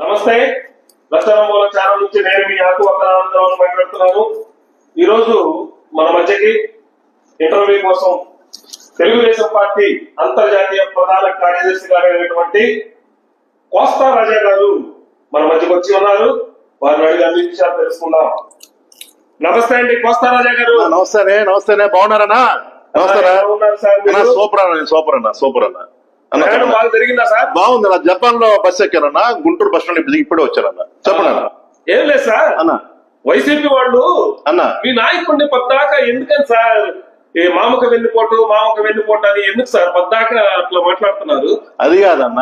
నమస్తే. లక్షణమూల ఛానల్ నుంచి నేను మీ ఆకు అక్కరానందరావు మాట్లాడుతున్నాను. ఈరోజు మన మధ్యకి ఇంటర్వ్యూ కోసం తెలుగుదేశం పార్టీ అంతర్జాతీయ ప్రధాన కార్యదర్శి గారైనటువంటి కోస్తా రాజా గారు మన మధ్యకి వచ్చి ఉన్నారు. వారిని అడిగి అన్ని విషయాలు తెలుసుకుందాం. నమస్తే అండి కోస్తా రాజా గారు. ఉన్నారు సార్ అన్నా మీరు? సూపర్ అన్న సూపర్ అన్న సూపర్ అన్న. బాగుంది నా జపాన్లో బస్ ఎక్కానన్నా గుంటూరు బస్ స్టాండ్ ఇప్పుడు వచ్చానన్న చెప్పండి అన్న. ఏం లేదు సార్. అన్న. వైసీపీ వాళ్ళు అన్న. మీ నాయకుడిని పద్దాక ఎందుకని సార్? మామక వెన్నుపోటు మామక వెన్నుపోటు అని ఎందుకు సార్ పద్దాక అట్లా మాట్లాడుతున్నారు? అది కాదన్న.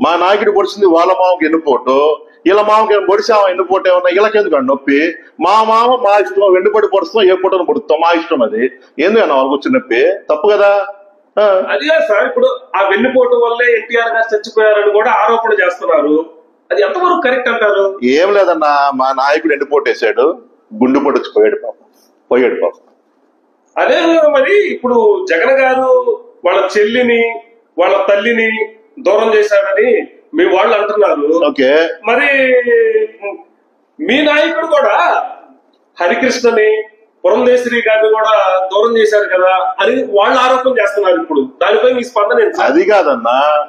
మా నాయకుడు పొడిచింది వాళ్ళ మామకి ఎన్నుపోటు ఇలా మామకి పొడిచామా ఎన్నుపోటు ఏమన్నా? వీళ్ళకెందుకు అండి నొప్పి? మా మామ మా ఇష్టం వెన్నుపడి పొడుస్తాం ఏ పూటను పొడుస్తాం? మా ఇష్టం అది. ఎందుకన్నా వాళ్ళకి వచ్చిన నొప్పి? తప్పు కదా. ఆ. అది కాదు సార్ ఇప్పుడు ఆ వెన్నుపోటు వల్లే ఎన్టీఆర్ గారు చచ్చిపోయారని కూడా ఆరోపణ చేస్తున్నారు. అది ఎంతవరకు కరెక్ట్ అంటారు? ఏం లేదన్నా మా నాయకుడు ఎండిపోటేశాడు గుండు పొడిచి పోయాడు పాపం పోయాడు పాపం. అదే మరి ఇప్పుడు జగన్ గారు వాళ్ళ చెల్లిని వాళ్ళ తల్లిని దూరం చేశారని మీ వాళ్ళు అంటున్నారు. ఓకే. మరి మీ నాయకుడు కూడా హరికృష్ణని పురంధేశ్వరి గారిని కూడా దూరం చేశారు కదా అని వాళ్ళు ఆరోపణ చేస్తున్నారు ఇప్పుడు. దానిపై మీ స్పందన? అది కాదన్నా.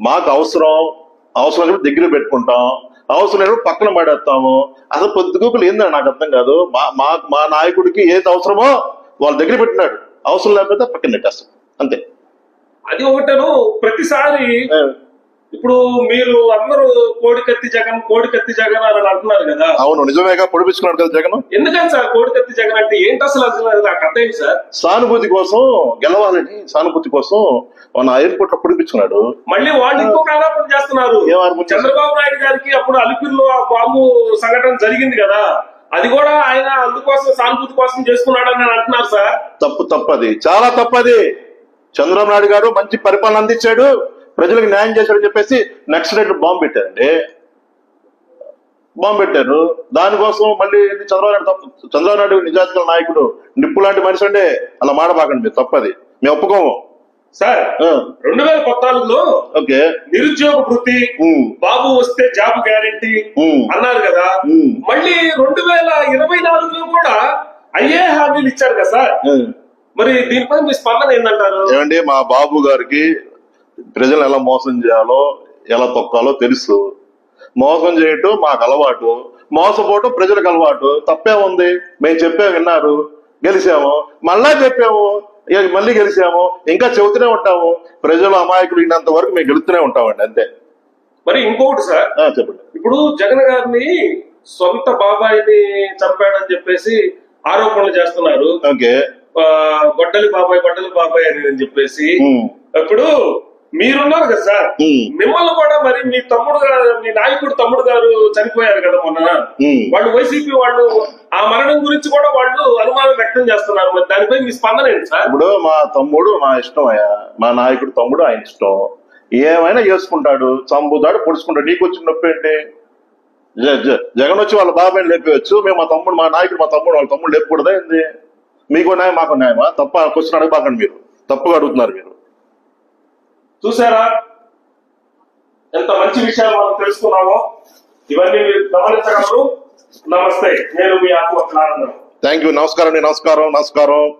మాకు అవసరం. అవసరం దగ్గర పెట్టుకుంటాం. అవసరం లేకపోతే పక్కన పడేస్తాము. అసలు పొద్దుగూకులు ఏందని నాకు అర్థం కాదు. మా మా మా నాయకుడికి ఏది అవసరమో వాళ్ళ దగ్గర పెట్టినాడు. అవసరం లేకపోతే పక్కన పెట్టేస్తాం. అంతే. అది ఒకటను. ప్రతిసారి ఇప్పుడు మీరు అందరూ కోడికత్తి జగన్ కోడికత్తి జగన్ అని అంటున్నారు కదా. అవును నిజమేగా పొడిపించుకున్నాడు కదా జగన్? ఎందుకని సార్ కోడికత్తి జగన్ అంటే ఏంటి అసలు అసలు అది నాకు అర్థం ఏంటి సార్. సానుభూతి కోసం గెలవాలని సానుభూతి కోసం మన ఎయిర్పోర్ట్లో పొడిపించుకున్నాడు. మళ్ళీ వాళ్ళు ఇంకొక ఆరోపణ చేస్తున్నారు? చంద్రబాబు నాయుడు గారికి అప్పుడు అలిపిరిలో ఆ బాంబు సంఘటన జరిగింది కదా. అది కూడా ఆయన అందుకోసం సానుభూతి కోసం చేసుకున్నాడని అంటున్నారు సార్. తప్పు తప్పది. చాలా తప్పది. చంద్రబాబు నాయుడు గారు మంచి పరిపాలన అందించాడు. ప్రజలకు న్యాయం చేశాడని చెప్పేసి నెక్స్ట్ రేట్ బాంబు పెట్టారండి. బాంబు పెట్టారు. దానికోసం మళ్ళీ చంద్రబాబు నాయుడు తప్పు చంద్రబాబు నాయుడు నిజాతికల నాయకుడు నిప్పు లాంటి మనిషి అండి. అలా మాడబాకండి మీరు తప్పది. మేము ఒప్పుకోము. సార్ రెండు వేల పద్నాలుగులో ఓకే. నిరుద్యోగ వృత్తి బాబు వస్తే జాబ్ గ్యారెంటీ అన్నారు కదా. మళ్ళీ రెండు వేల ఇరవై నాలుగులో కూడా అయ్యే హామీలు ఇచ్చారు కదా సార్. మరి దీనిపై మీ స్పందన ఏంటంటారు ఏమండి? మా బాబు గారికి ప్రజలను ఎలా మోసం చేయాలో ఎలా తొక్కాలో తెలుసు. మోసం చేయటం మాకు అలవాటు. మోసపోవటం ప్రజలకు అలవాటు. తప్పే ఉంది. మేము చెప్పే విన్నారు. గెలిచాము. మళ్ళా చెప్పాము. మళ్ళీ గెలిచాము. ఇంకా చెబుతూనే ఉంటాము. ప్రజలు అమాయకులు ఇన్నంత వరకు మేము గెలుస్తూనే ఉంటామండి అంతే. మరి ఇంకొకటి సార్ చెప్పండి. ఇప్పుడు జగన్ గారిని సొంత బాబాయిని చంపాడని చెప్పేసి ఆరోపణలు చేస్తున్నారు. ఓకే. గొడ్డలి బాబాయ్ గొడ్డలి బాబాయ్ అని చెప్పేసి. ఉమ్, ఇప్పుడు మీరున్నారు కదా సార్? మిమ్మల్ని కూడా మరి మీ తమ్ముడు గారు మీ నాయకుడు తమ్ముడు గారు చనిపోయారు కదా మొన్న. వాళ్ళు వైసీపీ వాళ్ళు ఆ మరణం గురించి కూడా వాళ్ళు అనుమానం వ్యక్తం చేస్తున్నారు. మరి దానిపై మీ స్పందన ఏంటి సార్? ఇప్పుడు మా తమ్ముడు మా ఇష్టం అయ్యా. మా నాయకుడు తమ్ముడు ఆయన ఇష్టం. ఏమైనా చేసుకుంటాడు చంపుతాడు పొడుచుకుంటాడు. నీకు వచ్చిన నొప్పి ఏంటి? జగన్ వచ్చి వాళ్ళ బాబాయ్ని లేపేయచ్చు. మేము మా తమ్ముడు మా నాయకుడు మా తమ్ముడు వాళ్ళ తమ్ముడు లేపకూడదా ఏంది? మీకు న్యాయం మాకు న్యాయమా? తప్ప క్వశ్చన్ అడగబాకండి మీరు. తప్పుగా అడుగుతున్నారు మీరు. చూసారా? ఎంత మంచి విషయాలు మనం తెలుసుకున్నామో? ఇవన్నీ మీరు గమనించగలరు. నమస్తే నేను మీ ఆత్మ థ్యాంక్ యూ నమస్కారం నమస్కారం. నమస్కారం.